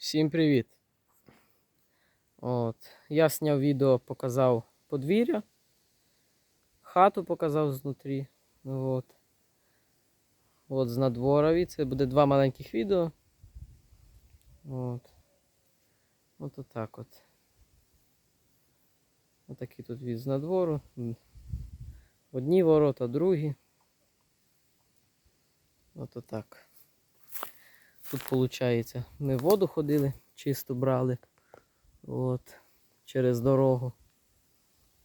Всім привіт! От, я зняв відео, показав подвір'я, хату показав знутрі. От. От з надворові. Це буде два маленьких відео. От. От отак от. Отакий тут від з надвору. Одні ворота, другі. От отак. Тут виходить, ми воду ходили, чисто брали. От, через дорогу.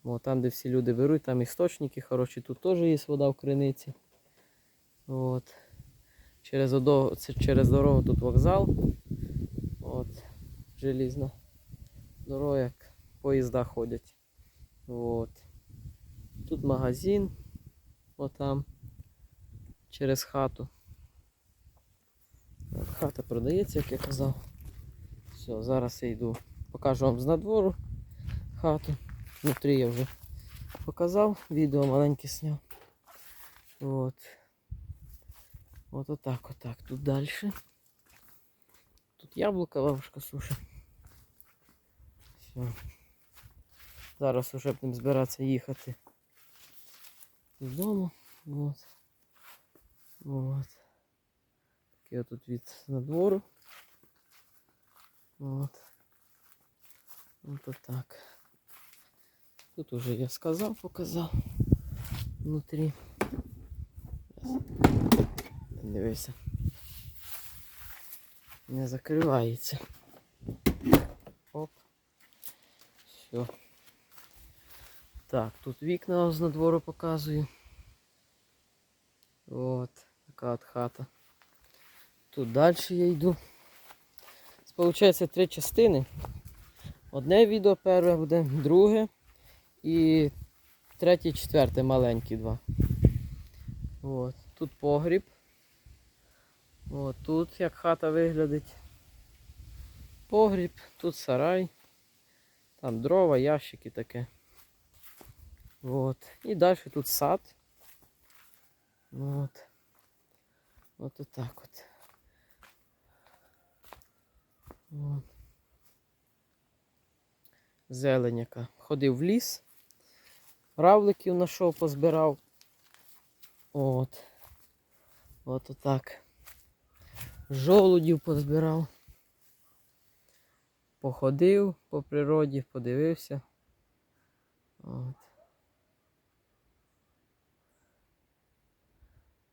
О, там, де всі люди беруть, там істочники хороші, тут теж є вода в криниці. От. Через, одо- це через дорогу тут вокзал. От. Желізна дорога, як поїзда ходять. От. Тут магазин. Отам. Через хату. Хата продається, як я казав. Все, зараз я йду. Покажу вам з надвору хату. Внутрі я вже показав, відео маленьке зняв. От. От отак, отак. Тут далі. Тут яблука, бабушка сушить. Все. Зараз уже будемо збиратися їхати додому. От. От. Такий отут від надвору. От. От отак. Тут уже я сказав, показав внутрі. Дивися. Не закривається. Оп. Все. Так, тут вікна з надвору показую. От, така от хата. Тут далі я йду. Получається три частини. Одне відео перше буде, друге і третє, четверте маленькі два. От. Тут погріб. От. Тут як хата виглядить. Погріб, тут сарай. Там дрова, ящики таке. От. І далі тут сад. От. От отак от. Зелень. Ходив в ліс, равликів знайшов, позбирав. От. От отак. Жолудів позбирав. Походив по природі, подивився. От.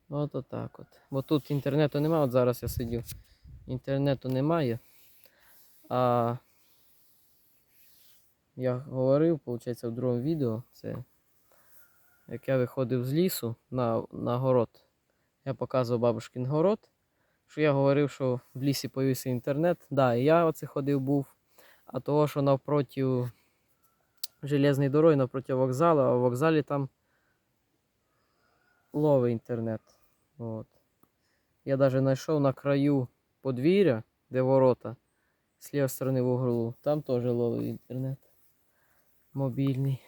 От отак от. Бо тут інтернету немає, от зараз я сидів. Інтернету немає. А я говорив, виходить, в другому відео, це як я виходив з лісу на, на город. Я показував бабушкин город. Що я говорив, що в лісі появився інтернет. Да, і я оце ходив був. А того, що навпроти железної дороги, навпроти вокзалу, а в вокзалі там ловий інтернет. От. Я навіть знайшов на краю подвір'я, де ворота, з лівої сторони в углу, там теж ловив інтернет. Мобільний.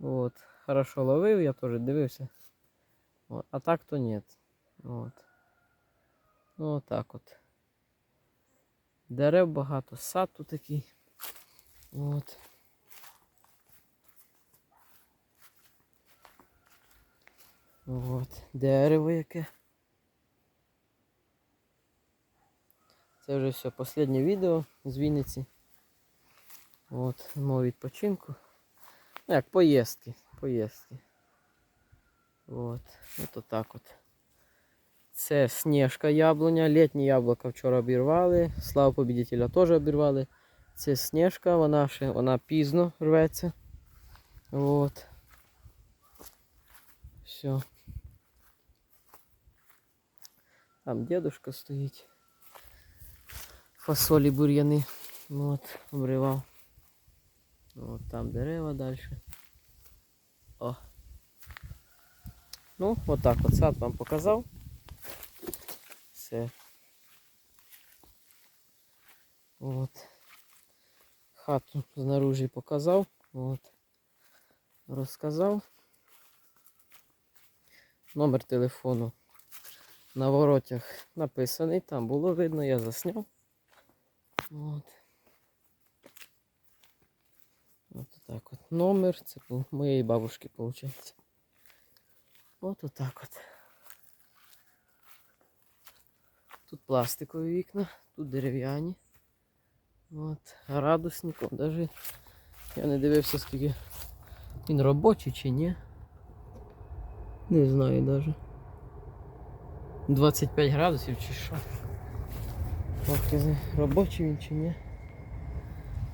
От. Хорошо ловив, я теж дивився. От. А так то ні. От. Ну отак от. Дерев багато, сад тут такий. От. От. Дерево яке. Це вже все останнє відео з Вінниці. От, мого відпочинку. Ну, як поїздки. Поїздки. От. От отак от. Це Снежка яблуня. Літні яблука вчора обірвали. Слава побідителя теж обірвали. Це Снежка, вона ще вона пізно рветься. От. Все. Там дедушка стоїть. Фасолі бур'яни. От, обривав. От там дерева далі. О. Ну, отак от сад вам показав. Все. От. Хату знаружі показав. От. Розказав. Номер телефону на воротях написаний, там було видно, я засняв. От. От так от. Номер. Це у моєї бабушки, виходить. От отак от. Тут пластикові вікна, тут дерев'яні. От. Градусник, о, даже я не дивився, скільки він робочий чи ні. Не знаю навіть. 25 градусів чи що. Знаю, робочий він чи ні.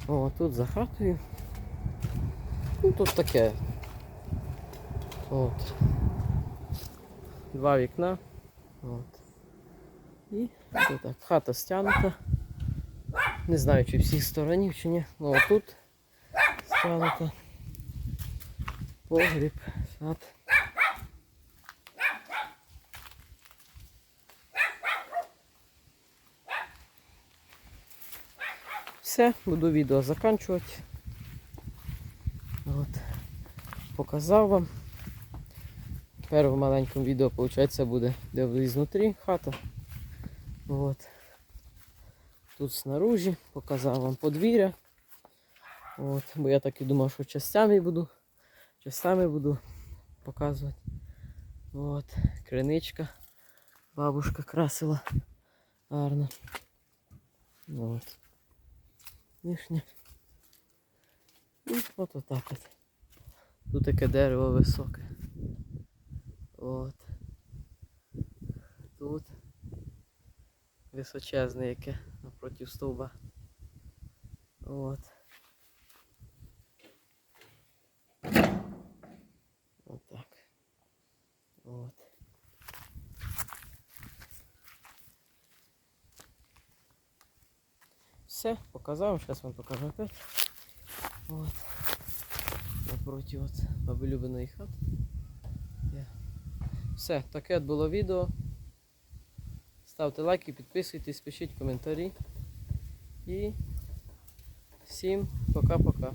О, тут за хатою. Ну тут таке. От. Два вікна. От. І ось так. Хата стягнута. Не знаю, чи всіх сторонів, чи ні. Ну отут стягнута. Погріб, сад. Все, буду відео закінчувати. От. Показав вам. В маленькому відео, виходить, буде де знутрі хата. От. Тут снаружи показав вам подвір'я. От. Бо я так і думав, що частями буду. Частями буду показувати. От. Криничка. Бабушка красила. Гарно. От. Вишня. І от отак от. Тут таке дерево високе. От. Тут височезне яке напроти стовба. От. Отак. От. Все, показав, зараз вам покажу опять. Вот. Напроти от бабулюбиної хати. Yeah. Все, таке от було відео. Ставте лайки, підписуйтесь, пишіть коментарі. І всім пока-пока.